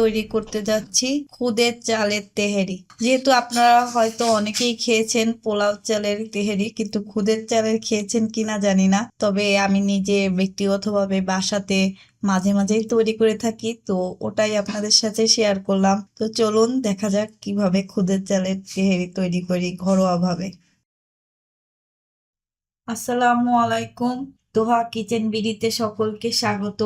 তৈরি করতে যাচ্ছি খুদের চালের তেহেরি। যেহেতু আপনারা হয়তো অনেকেই খেয়েছেন পোলাও চালের তেহেরি, কিন্তু খুদের চালের খেয়েছেন কিনা জানি না। তবে আমি নিজে ব্যক্তিগতভাবে বাসাতে মাঝে মাঝেই তৈরি করে থাকি, তো ওটাই আপনাদের সাথে শেয়ার করলাম। তো চলুন, দেখা যাক কীভাবে খুদের চালের তেহেরি তৈরি করি ঘরোয়াভাবে। আসসালামু আলাইকুম। দোহা কিচেন বিডিতে সকলকে স্বাগত।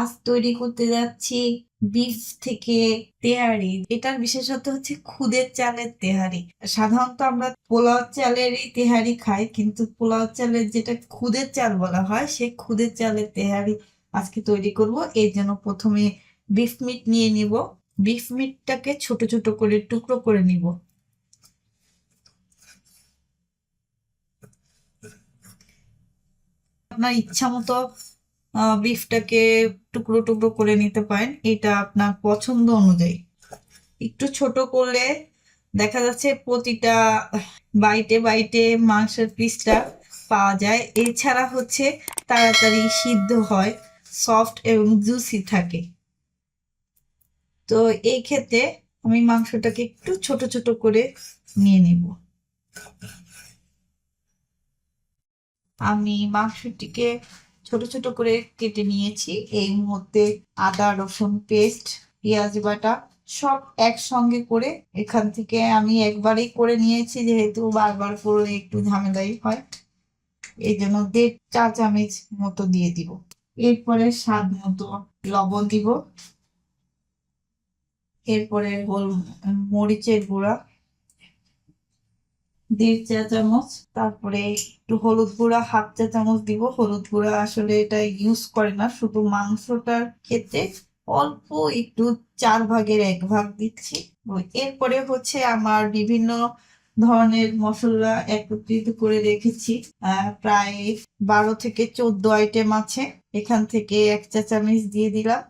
আজ তৈরি করতে যাচ্ছি বিফ থেকে তেহারি। এটার বিশেষত হচ্ছে খুদের চালের তেহারি। সাধারণত আমরা পোলাও চালেরই তেহারি খাই, কিন্তু পোলাও চালের যেটা খুদের চাল বলা হয়, সে খুদের চালের তেহারি আজকে তৈরি করব। এই জন্য প্রথমে বিফ মিট নিয়ে নিব। বিফ মিটটাকে ছোট ছোট করে টুকরো করে নিব। আপনার ইচ্ছা মতো বিফটাকে টুকরো টুকরো করে নিতে পারেন। এটা আপনার পছন্দ অনুযায়ী। একটু ছোট করলে দেখা যাচ্ছে প্রতিটা বাইটে বাইটে মাংসের পিসটা পাওয়া যায়। এছাড়া হচ্ছে তাড়াতাড়ি সিদ্ধ হয় সফট এবং জুসি থাকে। তো এই ক্ষেত্রে আমি মাংসটাকে একটু ছোট ছোট করে নিয়ে নেব। আমি মাংসটিকে ছোট ছোট করে কেটে নিয়েছি। এই মুহূর্তে আদা, রসুন, পেস্ট, পেঁয়াজ, বাটা সব একসঙ্গে করে এখান থেকে আমি একবারেই করে নিয়েছি, যেহেতু বারবার করলে একটু ঝামেলাই হয়। এই জন্য দেড় চা চামচ মতো দিয়ে দিব। এরপরে স্বাদ মতো লবণ দিব। এরপরে মরিচের গুঁড়া দেড় চা চামচ তারপরে একটু হলুদ গুঁড়া, হাফ চা চামচ দিব। হলুদ গুঁড়া আসলে এটা ইউজ করে না, শুধু মাংসটার ক্ষেত্রে অল্প একটু চার ভাগের এক ভাগ দিচ্ছি। এরপরে হচ্ছে আমার বিভিন্ন ধরনের মশলা একত্রিত করে রেখেছি। প্রায় বারো থেকে চোদ্দ আইটেম আছে। এখান থেকে এক চা চামচ দিয়ে দিলাম।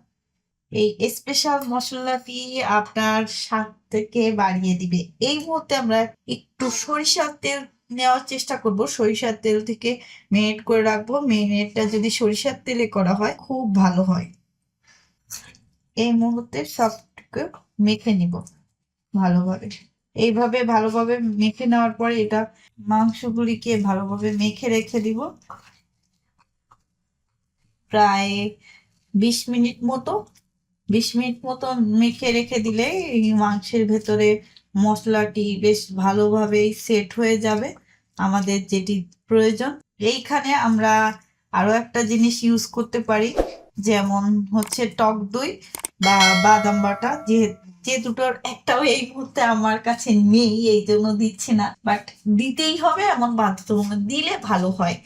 এই স্পেশাল মশলাটি আপনার স্বাদ থেকে বাড়িয়ে দিবে। এই মুহূর্তে আমরা একটু সরিষার তেল নেওয়ার চেষ্টা করব। সরিষার তেল থেকে মেরিনেট করে রাখব। মেরিনেটটা যদি সরিষার তেলে করা হয়, খুব ভালো হয়। এই মুহূর্তে সবটুকু মেখে নিব ভালোভাবে। এইভাবে ভালোভাবে মেখে নেওয়ার পরে এটা মাংসগুলিকে ভালোভাবে মেখে রেখে দিব। প্রায় বিশ মিনিট মতো বিশ মিনিট মতো মেখে রেখে দিলে এই মাংসের ভেতরে মশলাটি বেশ ভালোভাবেই সেট হয়ে যাবে, আমাদের যেটি প্রয়োজন। এইখানে আমরা আরও একটা জিনিস ইউজ করতে পারি, যেমন হচ্ছে টক দই বা বাদাম বাটা। যে যে দুটোর একটাও এই মুহূর্তে আমার কাছে নেই, এই জন্য দিচ্ছি না। বাট দিতেই হবে, এমন বাধ্যতামূলক দিলে ভালো হয়।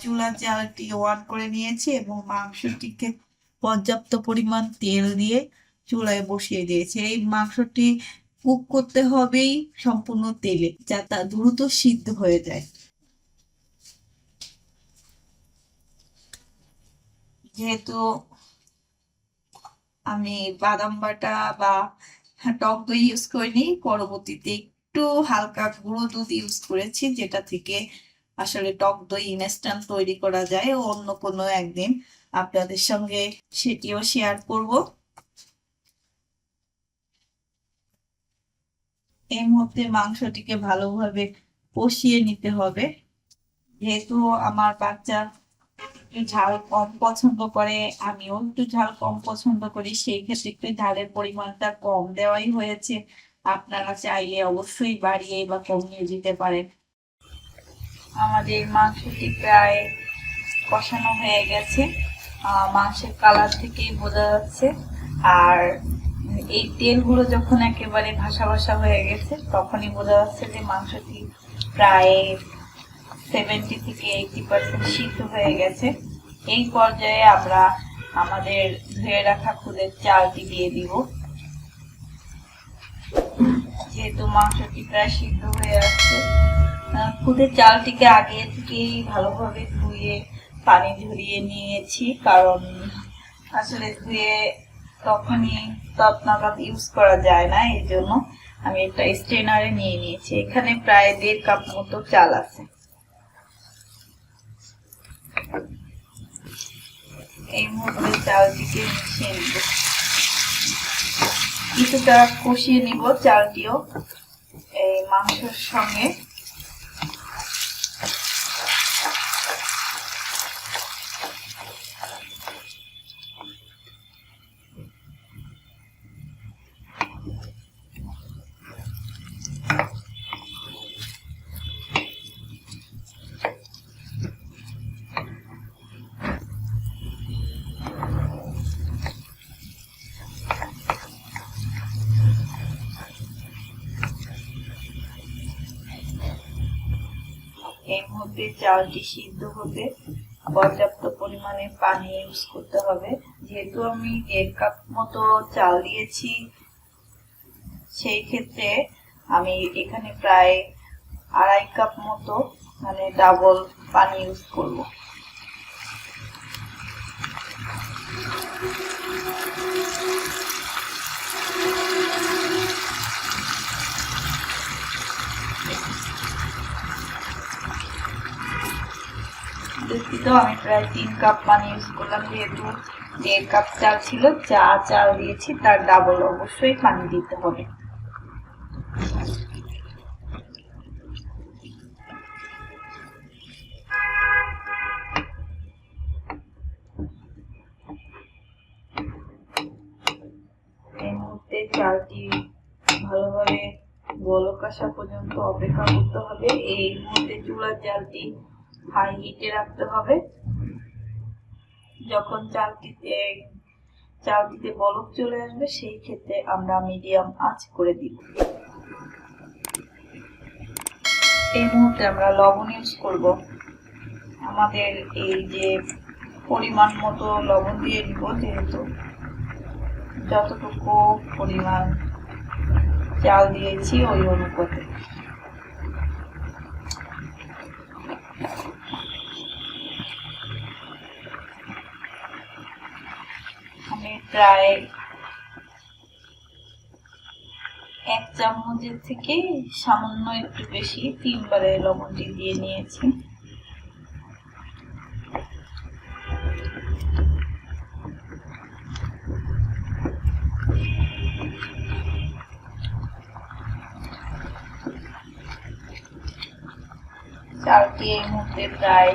চুলা চালটি অন করে নিয়েছি এবং মাংসটিকে পর্যাপ্ত পরিমাণ তেল দিয়ে চুলায় বসিয়ে দিয়েছি। এই মাংসটি কুক করতে হবেই সম্পূর্ণ তেলে যা তা দ্রুত সিদ্ধ হয়ে যায়। যেহেতু আমি বাদাম বাটা বা টক দই ইউজ করিনি, পরবর্তীতে একটু হালকা গুঁড়ো দুধ ইউজ করেছি, যেটা থেকে আসলে টক দই ইনস্ট্যান্ট তৈরি করা যায় অন্য কোনো একদিন আপনাদের সঙ্গে সেটিও শেয়ার করব। এই মুহূর্তে মাংসটিকে ভালোভাবে কষিয়ে নিতে হবে। যেহেতু আমার বাচ্চা একটু ঝাল কম পছন্দ করে, আমিও একটু ঝাল কম পছন্দ করি, সেই ক্ষেত্রে একটু ঝালের পরিমাণটা কম দেওয়াই হয়েছে। আপনারা চাইলে অবশ্যই বাড়িয়ে বা কমিয়ে দিতে পারেন। আমাদের মাংসটি প্রায় কষানো হয়ে গেছে। মাংসের কালার থেকেই বোঝা যাচ্ছে। আর এই তেলগুলো যখন একেবারে ভাসা ভাসা হয়ে গেছে, তখনই বোঝা যাচ্ছে যে মাংসটি প্রায় সেভেন্টি থেকে এইটি পার্সেন্ট সিদ্ধ হয়ে গেছে। এই পর্যায়ে আমরা আমাদের ধুয়ে রাখা খুদের চালটি দিয়ে দিব। যেহেতু মাংসটি প্রায় সিদ্ধ হয়ে আসছে খুদের চালটিকে আগে থেকেই ভালোভাবে ধুয়ে পানি ঝরিয়ে নিয়েছি, কারণ আসলে ধুয়ে তখনই তৎনাকাত ইউজ করা যায় না, এই জন্য আমি একটা স্ট্রেনারে নিয়ে নিয়েছি। এখানে প্রায় দেড় কাপ মতো চাল আছে। এই মুহূর্তে চালটিকে মিশিয়ে নিব। কিছুটা কষিয়ে নিব চালটিও, এই মাংসের সঙ্গে। মুহূর্তে চালটি সিদ্ধ হতে পর্যাপ্ত পরিমাণে পানি ইউজ করতে হবে। যেহেতু আমি দেড় কাপ মতো চাল দিয়েছি, সেই ক্ষেত্রে আমি এখানে প্রায় আড়াই কাপ মতো মানে ডাবল পানি ইউজ করব। দুঃখিত আমি প্রায় তিন কাপ পানি ইউজ করলাম, যেহেতু দেড় কাপ চাল ছিল যা চাল দিয়েছি, তার ডাবল অবশ্যই পানি দিতে হবে। চালটি ভালোভাবে বলক আসা পর্যন্ত অপেক্ষা করতে হবে। এই মুহূর্তে চুলার জালটি হাই হিটে রাখতে হবে। যখন চালটিতে চালটিতে বলক চলে আসবে, সেই ক্ষেত্রে আমরা মিডিয়াম আঁচ করে দিব। এই মুহূর্তে আমরা লবণ ইউজ করব। আমাদের এই যে পরিমাণ মতো লবণ দিয়ে দিব, যেহেতু যতটুকু পরিমাণ চাল দিয়েছি ওই অনুপাতে আমি প্রায় এক চামচের থেকে সামান্য একটু বেশি তিনবারে লবণটি দিয়ে নিয়েছি। চালটি এই মুহূর্তে প্রায়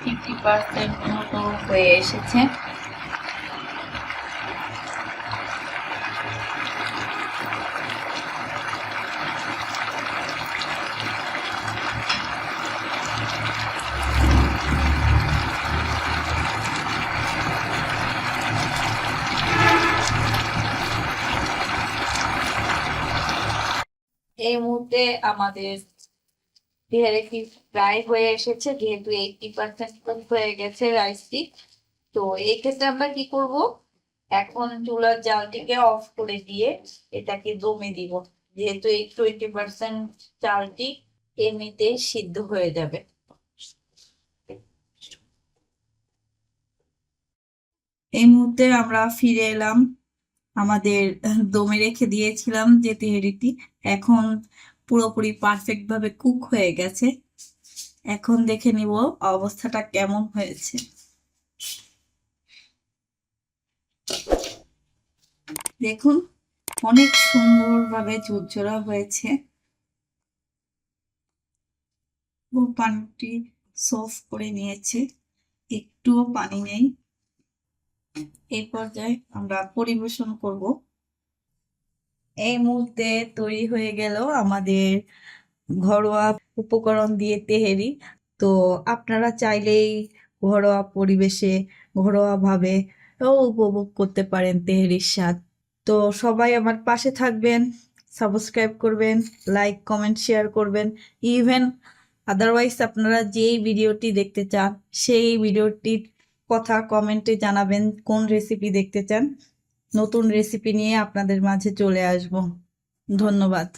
ফিফটি পার্সেন্ট মতো হয়ে এসেছে। এই মুহূর্তে আমাদের প্রায় হয়ে এসেছে, যেহেতু এইটি পার্সেন্ট হয়ে গেছে রাইসটি তো এই ক্ষেত্রে আমরা কি করব? এখন চুলার জালটিকে অফ করে দিয়ে এটাকে দমে দিব। যেহেতু এই টোয়েন্টি পার্সেন্ট চালটি এমনিতে সিদ্ধ হয়ে যাবে। এই মুহূর্তে আমরা ফিরে এলাম। আমাদের দমে রেখে দিয়েছিলাম যে তেহেরিটি এখন পুরোপুরি পারফেক্ট ভাবে কুক হয়ে গেছে। এখন দেখে নিব অবস্থাটা কেমন হয়েছে। দেখুন, অনেক সুন্দরভাবে ঝুরঝরা হয়েছে। ও পানিটি সফ করে নিয়েছে। একটুও পানি নেই। এই পর্যায়ে আমরা পরিবেশন করব। এই মুহূর্তে তৈরি হয়ে গেল আমাদের ঘরোয়া উপকরণ দিয়ে তেহেরি। তো আপনারা চাইলেই ঘরোয়া পরিবেশে ঘরোয়া ভাবে উপভোগ করতে পারেন তেহেরির স্বাদ। তো সবাই আমার পাশে থাকবেন, সাবস্ক্রাইব করবেন, লাইক, কমেন্ট, শেয়ার করবেন। ইভেন আদারওয়াইজ আপনারা যেই ভিডিওটি দেখতে চান, সেই ভিডিওটির কথা কমেন্টে জানাবেন কোন রেসিপি দেখতে চান। নতুন রেসিপি নিয়ে আপনাদের মাঝে চলে আসব। ধন্যবাদ।